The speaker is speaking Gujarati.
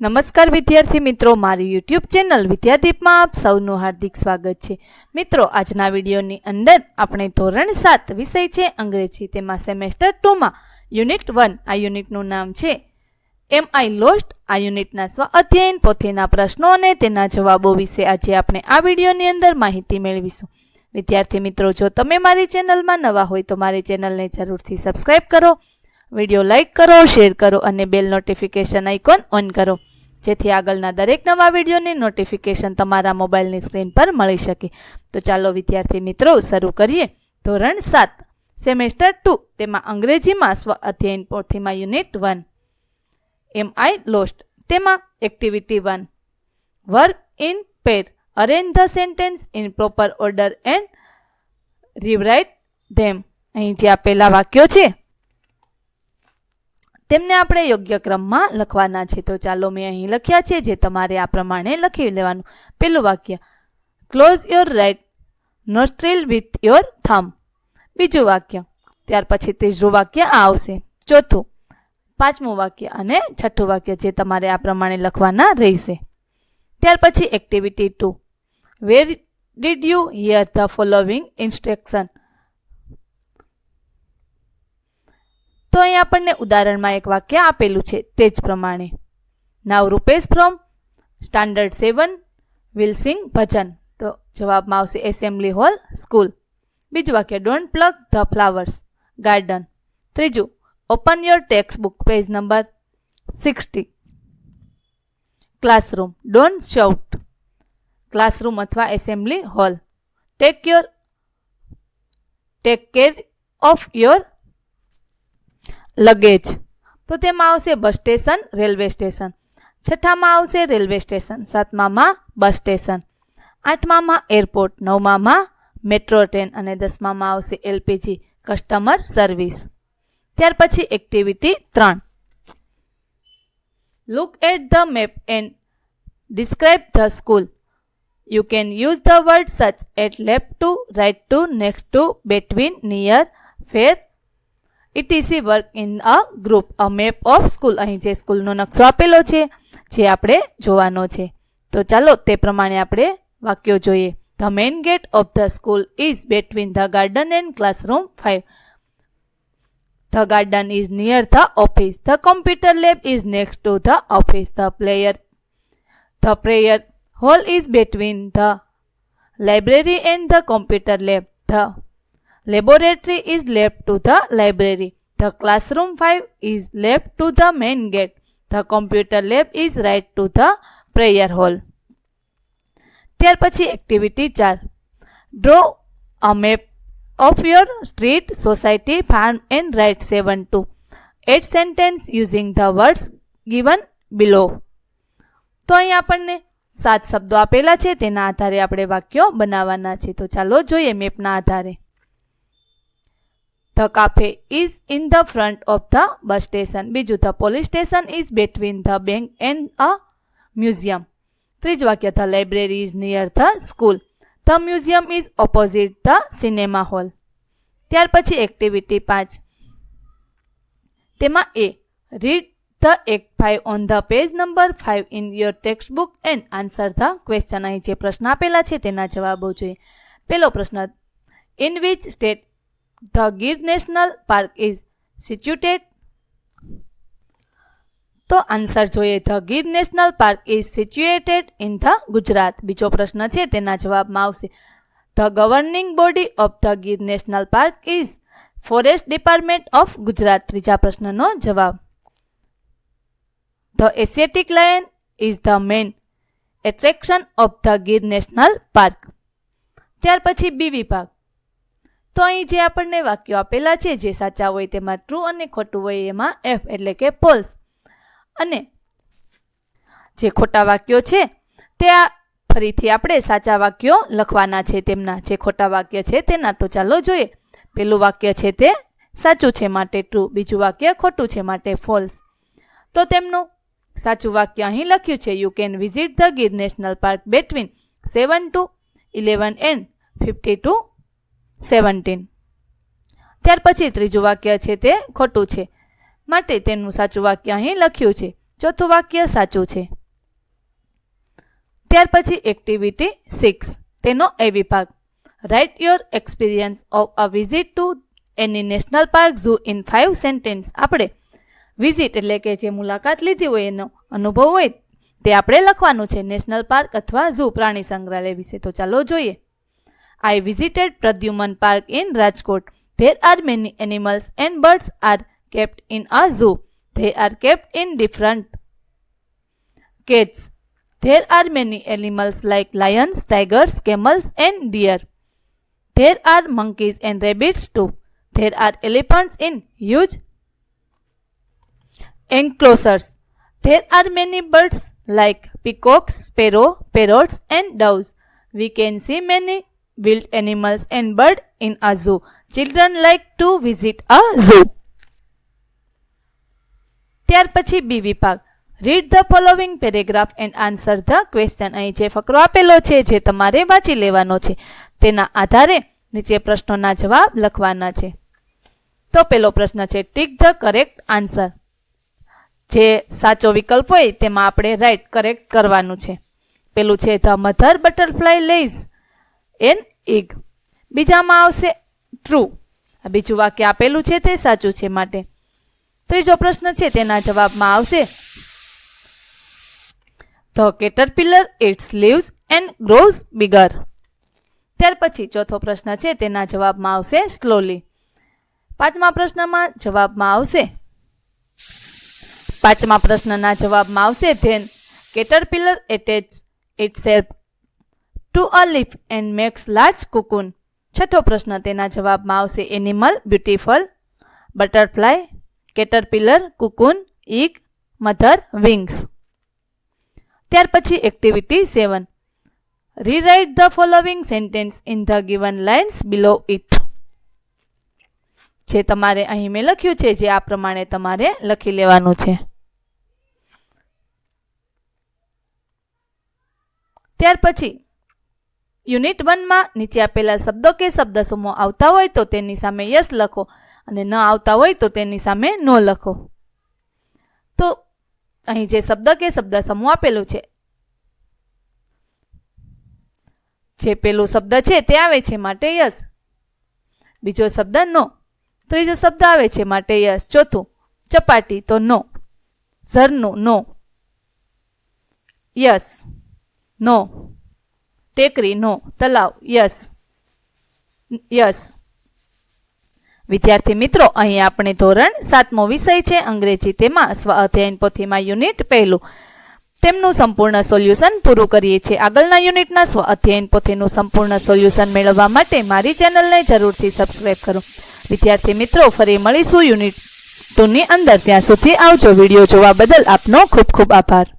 નમસ્કાર વિદ્યાર્થી મિત્રો, મારી યુટ્યુબ ચેનલ વિદ્યાદીપમાં આપ સૌનું હાર્દિક સ્વાગત છે. મિત્રો, આજના વિડીયોની અંદર આપણે ધોરણ સાત વિષય છે અંગ્રેજી. તેમાં સેમેસ્ટર ટુમાં યુનિટ વન આ યુનિટનું નામ છે. એમ આઈ લોસ્ટ આ યુનિટના સ્વ અધ્યયન, પોથીના પ્રશ્નો અને તેના જવાબો વિશે આજે આપણે આ વિડીયોની અંદર માહિતી મેળવીશું. વિદ્યાર્થી મિત્રો, જો તમે મારી ચેનલમાં નવા હોય તો મારી ચેનલને જરૂરથી સબસ્ક્રાઈબ કરો. વીડિયો લાઇક કરો, શેર કરો અને બેલ નોટિફિકેશન આઇકોન ઓન કરો. જેથી આગળના દરેક નવા વિડીયોની નોટિફિકેશન તમારા મોબાઈલની સ્ક્રીન પર મળી શકે. તો ચાલો વિદ્યાર્થી મિત્રો, શરૂ કરીએ. ધોરણ સાત, સેમેસ્ટર ટુ, તેમાં અંગ્રેજીમાં સ્વ અધ્યયન પોથીમાં unit one. Am I lost તેમાં activity one work in pair arrange the sentence in proper order and rewrite them અહીં જે આપેલા વાક્યો છે તેમને આપણે યોગ્ય ક્રમમાં લખવાના છે. તો ચાલો મેં અહીં લખ્યા છે જે તમારે આ પ્રમાણે લખી લેવાનું. પેલું વાક્ય close your right nostril with your thumb બીજું વાક્ય, ત્યાર પછી ત્રીજું વાક્ય આ આવશે. ચોથું, પાંચમું વાક્ય અને છઠ્ઠું વાક્ય જે તમારે આ પ્રમાણે લખવાના રહેશે. ત્યાર પછી activity two where did you hear the following instruction તો અહીં આપણને ઉદાહરણમાં એક વાક્ય આપેલું છે, તે જ પ્રમાણે. Now Rupesh from standard seven will sing bhajan તો જવાબમાં આવશે એસેમ્બલી હોલ સ્કૂલ બીજું વાક્ય don't pluck the flowers garden ત્રીજું open your text book page number sixty classroom don't shout classroom અથવા assembly hall take your take care of your luggage. તો તેમાં આવશે બસ સ્ટેશન, રેલવે સ્ટેશન. છઠ્ઠામાં આવશે રેલવે સ્ટેશન. સાતમામાં બસ સ્ટેશન. આઠમામાં એરપોર્ટ. નવમામાં મેટ્રો ટ્રેન અને દસમામાં આવશે એલપીજી, કસ્ટમર સર્વિસ. ત્યાર પછી એક્ટિવિટી ત્રણ. Look at the map and describe the school you can use the word such at left to right to next to between near far etc work in a group a map of school અહીં જે સ્કૂલનો નકશો આપેલો છે, જે આપણે જોવાનો છે. તો ચાલો તે પ્રમાણે આપણે વાક્યો જોઈએ. The main gate of the school is between the garden and classroom five the garden is near the office the computer lab is next to the office the player the prayer hall is between the library and the computer lab the laboratory is left to the library. The classroom 5 is left to the main gate. The computer lab is right to the prayer hall. ત્યાર પછી એક્ટિવિટી ચાર. Draw a map of your street society farm and write seven to eight sentence using the words given below તો અહીં આપણને સાત શબ્દો આપેલા છે, તેના આધારે આપણે વાક્યો બનાવવાના છે. તો ચાલો જોઈએ મેપના આધારે. The cafe is in the front of the bus station બીજું the police station is between the bank and a museum ત્રીજું વાક્ય the library is near the school the museum is opposite the cinema hall ત્યાર પછી એક્ટિવિટી પાંચ. તેમાં એ રીડ ધ એક five on the page number five in your text book and answer the question અહીં જે પ્રશ્ન આપેલા છે તેના જવાબો જોઈએ. પહેલો પ્રશ્ન in which state the Gir National Park is situated. તો આન્સર જોઈએ. The Gir National Park is situated in the Gujarat. બીજો પ્રશ્ન છે, તેના જવાબમાં આવશે. The governing body of the Gir National Park is forest department of Gujarat. ત્રીજા પ્રશ્નનો જવાબ. The Asiatic lion is the main attraction of the Gir National Park. ત્યાર પછી બી વિભાગ. તો અહીં જે આપણને વાક્યો આપેલા છે, જે સાચા હોય તેમાં ટ્રુ અને ખોટું હોય એમાં એફ એટલે કે ફોલ્સ અને જે ખોટા વાક્યો છે, તે ફરીથી આપણે સાચા વાક્યો લખવાના છે તેમના. જે ખોટા વાક્ય છે તેના તો ચાલો જોઈએ. પેલું વાક્ય છે તે સાચું છે માટે ટ્રુ બીજું વાક્ય ખોટું છે માટે ફોલ્સ તો તેમનું સાચું વાક્ય અહીં લખ્યું છે you can visit the Gir National Park between seven to eleven and fifty to seventeen ત્યાર પછી ત્રીજું વાક્ય છે તે ખોટું છે. માટે તેનું સાચું વાક્ય અહીં લખ્યું છે. ચોથું વાક્ય સાચું છે. ત્યાર પછી એક્ટિવિટી સિક્સ તેનો એ વિભાગ. Write your experience of a visit to any national park zoo in five sentence આપણે વિઝિટ એટલે કે જે મુલાકાત લીધી હોય એનો અનુભવ હોય તે આપણે લખવાનું છે. નેશનલ પાર્ક અથવા ઝૂ પ્રાણી સંગ્રહાલય વિશે. તો ચાલો જોઈએ. I visited Pradyuman Park in Rajkot. There are many animals and birds are kept in a zoo. They are kept in different cages. There are many animals like lions, tigers, camels and deer. There are monkeys and rabbits too. There are elephants in huge enclosures. There are many birds like peacocks, sparrow, parrots and doves. We can see many wild animals and bird in a zoo. Children like to visit a zoo. ત્યાર પછી બી વિભાગ. Read the following paragraph and answer the question અહીં જે ફકરો આપેલો છે, જે તમારે વાંચી લેવાનો છે, તેના આધારે નીચે પ્રશ્નોના જવાબ લખવાના છે. તો પેલો પ્રશ્ન છે, ટીક ધ કરેક્ટ આન્સર. જે સાચો વિકલ્પ હોય, તેમાં આપણે રાઈટ કરેક્ટ કરવાનું છે. પેલું છે, the mother butterfly lays. An egg બીજામાં આવશે ટ્રુ. બીજું વાક્ય આપેલું છે તે સાચું છે માટે. ત્રીજો પ્રશ્ન છે તેના જવાબમાં આવશે, the caterpillar eats leaves and grows bigger. ત્યાર પછી ચોથો પ્રશ્ન છે તેના જવાબમાં આવશે સ્લોલી. પાંચમા પ્રશ્નમાં જવાબમાં આવશે, પાંચમા પ્રશ્નના જવાબમાં આવશે then, caterpillar attach itself to a leaf and makes large cocoon છઠ્ઠો પ્રશ્ન તેના જવાબમાં આવશે animal beautiful butterfly caterpillar cocoon egg mother wings ત્યાર પછી activity seven rewrite the following sentence in the given lines below it જે તમારે અહીં મેં લખ્યું છે, જે આ પ્રમાણે તમારે લખી લેવાનું છે. ત્યાર પછી યુનિટ વનમાં નીચે આપેલા શબ્દો કે શબ્દસમૂહ આવતા હોય તો તેની સામે યસ લખો અને ન આવતા હોય તો તેની સામે નો લખો. તો અહીં જે શબ્દ કે શબ્દ સમૂહ આપેલું છે, જે પેલું શબ્દ છે તે આવે છે માટે યસ. બીજો શબ્દ નો. ત્રીજો શબ્દ આવે છે માટે યસ. ચોથું, ચપાટી તો નો. ઝરનું નો. યસ, નો. ટેકરી નો તલાવ. યસ. યસ. વિદ્યાર્થી મિત્રો, અહીં આપણે ધોરણ સાતમો વિષય છે, અંગ્રેજી તેમાં સ્વ અધ્યયન પોથીમાં યુનિટ પહેલું. તેમનું સંપૂર્ણ સોલ્યુશન પૂરું કરીએ છીએ. આગળના યુનિટના સ્વ અધ્યયન પોથીનું સંપૂર્ણ સોલ્યુશન મેળવવા માટે મારી ચેનલને જરૂરથી સબસ્ક્રાઇબ કરો. વિદ્યાર્થી મિત્રો, ફરી મળીશું યુનિટ ટુની અંદર. ત્યાં સુધી આવજો. વીડિયો જોવા બદલ આપનો ખૂબ ખૂબ આભાર.